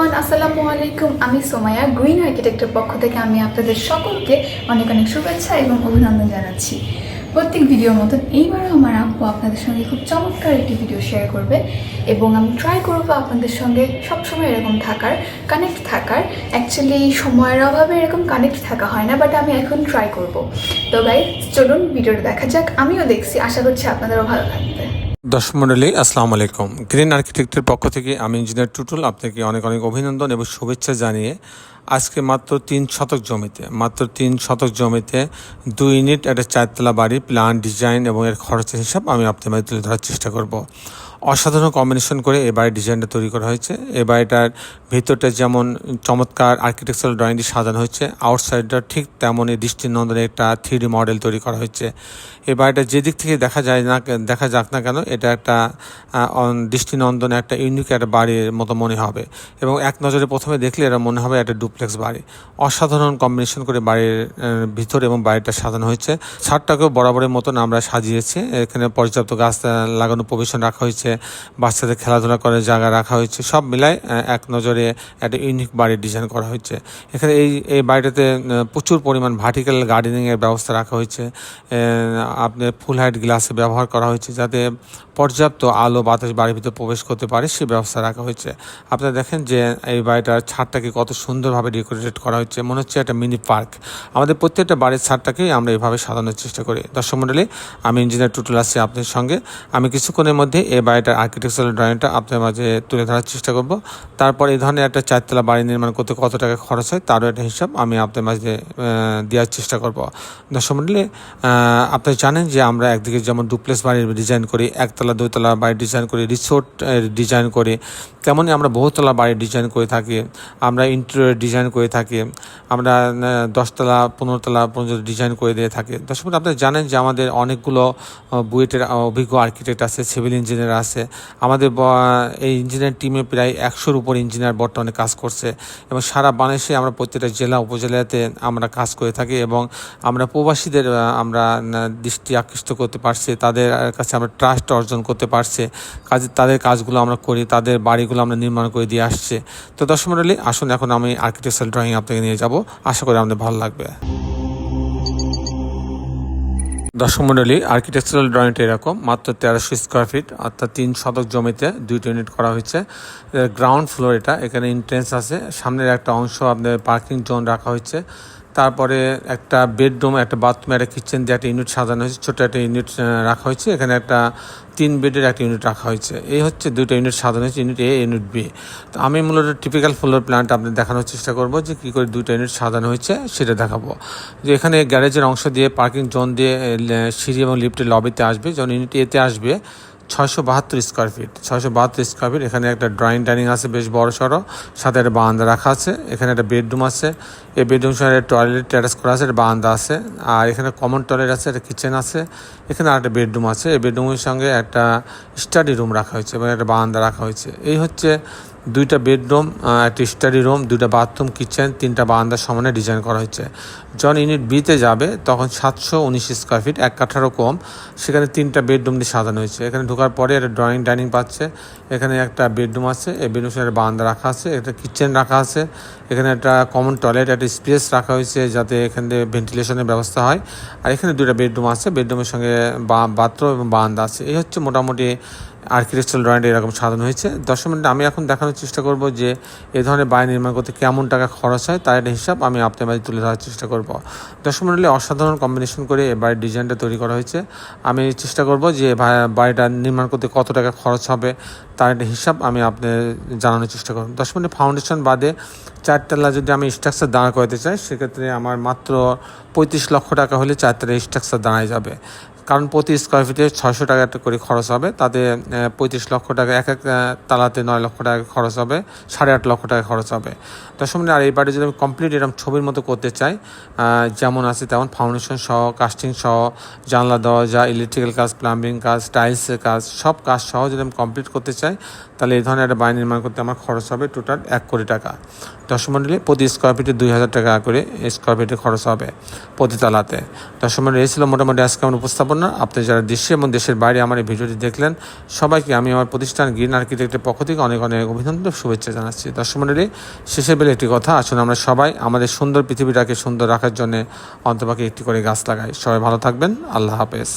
Everyone, আসসালামু আলাইকুম। আমি সোমায়া গ্রিন আর্কিটেক্টের পক্ষ থেকে আমি আপনাদের সকলকে অনেক অনেক শুভেচ্ছা এবং অভিনন্দন জানাচ্ছি। প্রত্যেক ভিডিওর মতন এইবারও আমার আব্বু আপনাদের সঙ্গে খুব চমৎকার একটি ভিডিও শেয়ার করবে এবং আমি ট্রাই করব আপনাদের সঙ্গে সবসময় এরকম থাকার কানেক্ট থাকার। অ্যাকচুয়ালি সময়ের অভাবে এরকম কানেক্ট থাকা হয় না বাট আমি এখন ট্রাই করব। তো গাইজ চলুন, ভিডিওটা দেখা যাক। আমিও দেখছি। আশা করছি আপনাদেরও ভালো লাগবে। দর্শক মন্ডলী আসসালামু আলাইকুম। গ্রিন আর্কিটেক্টের পক্ষ থেকে আমি ইঞ্জিনিয়ার টুটুল আপনাকে অনেক অনেক অভিনন্দন এবং শুভেচ্ছা জানিয়ে আজকে মাত্র তিন শতক জমিতে, মাত্র তিন শতক জমিতে দুই ইউনিট, একটা চারতলা বাড়ি প্ল্যান ডিজাইন এবং এর খরচের হিসাব আমি আপনার তুলে ধরার চেষ্টা করব। অসাধারণ কম্বিনেশন করে এই বাড়ির ডিজাইনটা তৈরি করা হয়েছে। এই বাড়িটার ভিতরটা যেমন চমৎকার আর্কিটেকচারাল ড্রয়িংটি সাজানো হয়েছে আউটসাইডটা ঠিক তেমনই দৃষ্টিনন্দনের একটা থ্রি মডেল তৈরি করা হয়েছে। এই বাড়িটা যেদিক থেকে দেখা যায় না, দেখা যাক না কেন, এটা একটা দৃষ্টিনন্দন একটা ইউনিক একটা বাড়ির মতো মনে হবে। এবং এক নজরে প্রথমে দেখলে এটা মনে হবে একটা ডুপ্লেক্স বাড়ি। অসাধারণ কম্বিনেশন করে বাড়ির ভিতর এবং বাড়িটা সাজানো হয়েছে। ছাদটাকেও বরাবরের মতন আমরা সাজিয়েছি। এখানে পর্যাপ্ত গাছ লাগানো প্রভিশন রাখা হয়েছে। বাচ্চাদের খেলাধুলা করার জায়গা রাখা হয়েছে। সব মিলায় এক নজরে একটা ইউনিক বাড়ির ডিজাইন করা হয়েছে। এখানে এই এই বাড়িটাতে প্রচুর পরিমাণ ভার্টিক্যাল গার্ডেনিংয়ের ব্যবস্থা রাখা হয়েছে। আপনার ফুল হাইট গ্লাসে ব্যবহার করা হয়েছে যাতে পর্যাপ্ত আলো বাতাস বাড়ির ভিতরে প্রবেশ করতে পারে, সে ব্যবস্থা রাখা হয়েছে। আপনারা দেখেন যে এই বাড়িটার ছাদটাকে কত সুন্দরভাবে ডেকোরেটেড করা হয়েছে। মনে হচ্ছে একটা মিনি পার্ক আমাদের প্রত্যেকটা বাড়ির ছাদটাকেই আমরা এভাবে সাজানোর চেষ্টা করি। দর্শক মণ্ডলী, আমি ইঞ্জিনিয়ার টুটুল আসছি আপনাদের সঙ্গে। আমি কিছুক্ষণের মধ্যে এই বাড়িটার আর্কিটেকচারাল ড্রয়িংটা আপনার মাঝে তুলে ধরার চেষ্টা করব। তারপর এই ধরনের একটা চারতলা বাড়ি নির্মাণ করতে কত টাকা খরচ হয়, তারও একটা হিসাব আমি আপনার মাঝে দেওয়ার চেষ্টা করব। দর্শক মণ্ডলী আপনি জানেন যে আমরা একদিকে যেমন ডুপ্লেস বাড়ির ডিজাইন করি, একতলা দুইতলা বাড়ির ডিজাইন করি রিসোর্ট ডিজাইন করি তেমনই আমরা বহুতলা বাড়ির ডিজাইন করে থাকি, আমরা ইন্টেরিয়র ডিজাইন করে থাকি, আমরা দশতলা, পনেরোতলা পর্যন্ত ডিজাইন করে দিয়ে থাকি। দর্শক আপনারা জানেন যে আমাদের অনেকগুলো বুয়েটের অভিজ্ঞ আর্কিটেক্ট আছে সিভিল ইঞ্জিনিয়ার আছে আমাদের এই ইঞ্জিনিয়ার টিমে প্রায় একশোর উপর ইঞ্জিনিয়ার বর্তমানে কাজ করছে এবং সারা বাংলাদেশে আমরা প্রত্যেকটা জেলা, উপজেলাতে আমরা কাজ করে থাকি এবং আমরা প্রবাসীদের আমরা দৃষ্টি আকৃষ্ট করতে পারছি, তাদের কাছে আমরা ট্রাস্ট অর্জন করতে পারছি, কাজে তাদের কাজগুলো আমরা করি, তাদের বাড়িগুলো আমরা নির্মাণ করে দিয়ে আসছে। তো দর্শক মন্ডলী, আসুন এখন আমি আর্কিটেকচারাল ড্রয়িং আপনাকে নিয়ে যাব। আশা করি আমাদের ভালো লাগবে। দর্শক মন্ডলী আর্কিটেকচারাল ড্রয়িংটা এরকম, মাত্র তেরোশো স্কোয়ার ফিট অর্থাৎ তিন শতক জমিতে দুইটা ইউনিট করা হয়েছে। গ্রাউন্ড ফ্লোর এটা, এখানে এন্ট্রেন্স আছে, সামনের একটা অংশ আপনার পার্কিং জোন রাখা হয়েছে। তারপরে একটা বেডরুম, একটা বাথরুম, একটা কিচেন দিয়ে একটা ইউনিট সাজানো হয়েছে। ছোটো একটা ইউনিট রাখা হয়েছে। এখানে একটা তিন বেডের একটা ইউনিট রাখা হয়েছে। এই হচ্ছে দুটো ইউনিট সাজানো হয়েছে, ইউনিট এ, ইউনিট বি। তো আমি মূলত টিপিক্যাল ফ্লোর প্ল্যানটা আপনি দেখানোর চেষ্টা করব যে কী করে দুটো ইউনিট সাজানো হয়েছে, সেটা দেখাবো। যে এখানে গ্যারেজের অংশ দিয়ে পার্কিং জোন দিয়ে সিঁড়ি এবং লিফটের লবিতে আসবে। যখন ইউনিট এতে আসবে ছয়শো বাহাত্তর স্কোয়ার ফিট ছয়শো বাহাত্তর স্কোয়ার ফিট এখানে একটা ড্রয়িং ডাইনিং আছে, বেশ বড় সড়ো। সাথে একটা বারান্দা রাখা আছে, এখানে একটা বেডরুম আছে। এই বেডরুম সঙ্গে টয়লেট ট্যাটাস করা আছে, একটা বারান্দা আছে। আর এখানে কমন টয়লেট আছে, একটা কিচেন আছে। এখানে আর একটা বেডরুম আছে। এই বেডরুমের সঙ্গে একটা স্টাডি রুম রাখা হয়েছে এবং একটা বারান্দা রাখা হয়েছে। এই হচ্ছে দুইটা বেডরুম একটা স্টাডি রুম, দুইটা বাথরুম, কিচেন, তিনটা বারান্দার সমানে ডিজাইন করা হয়েছে। যখন ইউনিট বিতে যাবে, তখন সাতশো উনিশ স্কোয়ার ফিট এক কাঠারও কম, সেখানে তিনটা বেডরুম দিয়ে সাজানো হয়েছে। এখানে ঢোকার পরে একটা ড্রয়িং ডাইনিং পাচ্ছে, এখানে একটা বেডরুম আছে, এই বেডরুম একটা বারান্দা রাখা আছে, একটা কিচেন রাখা আছে, এখানে একটা কমন টয়লেট একটা স্পেস রাখা হয়েছে, যাতে এখান থেকে ভেন্টিলেশনের ব্যবস্থা হয়। আর এখানে দুইটা বেডরুম আছে, বেডরুমের সঙ্গে বাথরুম এবং বারান্দা আছে। এই হচ্ছে মোটামুটি আর্কিটেকচারাল ড্রয়িংটা এরকম সাজানো হয়েছে। দশ মিনিট আমি এখন দেখানোর চেষ্টা করব যে এ ধরনের বাড়ি নির্মাণ করতে কেমন টাকা খরচ হয়, তার একটা হিসাব আমি আপনার মাঝে তুলে ধরার চেষ্টা করব। দশ মিনিটে অসাধারণ কম্বিনেশন করে এ বাড়ির ডিজাইনটা তৈরি করা হয়েছে। আমি চেষ্টা করব যে বাড়িটা নির্মাণ করতে কত টাকা খরচ হবে, তার একটা হিসাব আমি আপনার জানানোর চেষ্টা করব। দশ মিনিট ফাউন্ডেশন বাদে চারতলা যদি আমি স্ট্রাকচার দাঁড় করাতে চাই, সেক্ষেত্রে আমার মাত্র পঁয়ত্রিশ লক্ষ টাকা হলে চারতলা স্ট্রাকচার দাঁড়ায় যাবে। কারণ প্রতি স্কোয়ার ফিটে ছয়শো টাকা করে খরচ হবে। তাতে পঁয়ত্রিশ লক্ষ টাকা, এক এক তালাতে নয় লক্ষ টাকা খরচ হবে, সাড়ে আট লক্ষ টাকা খরচ হবে। তার সঙ্গে আর এই বাড়ি যদি আমি কমপ্লিট এরকম ছবির মতো করতে চাই যেমন আছে তেমন ফাউন্ডেশন সহ কাস্টিং সহ, জানলা, দরজা ইলেকট্রিক্যাল কাজ প্লাম্বিং কাজ টাইলসের কাজ, সব কাজ সহ যদি আমি কমপ্লিট করতে চাই, তাহলে এই ধরনের একটা বাড়ি নির্মাণ করতে আমার খরচ হবে টোটাল এক কোটি টাকা। দশম মন্ডলে, প্রতি স্কোয়ার ফিটে দুই হাজার টাকা করে স্কোয়ার ফিটে খরচ হবে প্রতি তালাতে। দশম মন্ডলে, এই ছিল মোটামুটি আজকে আমার উপস্থাপনা। ওনার আপনি যারা দেশে এবং দেশের বাইরে আমার এই ভিডিওটি দেখলেন, সবাইকে আমি আমার প্রতিষ্ঠান গ্রিন আর্কিটেক্টের পক্ষ থেকে অনেক অনেক অভিনন্দন, শুভেচ্ছা জানাচ্ছি। দর্শক মন্ডলী শেষের বেলে একটি কথা, আসুন আমরা সবাই আমাদের সুন্দর পৃথিবীটাকে সুন্দর রাখার জন্য অন্তপাকে একটি করে গাছ লাগাই। সবাই ভালো থাকবেন, আল্লাহ হাফেজ।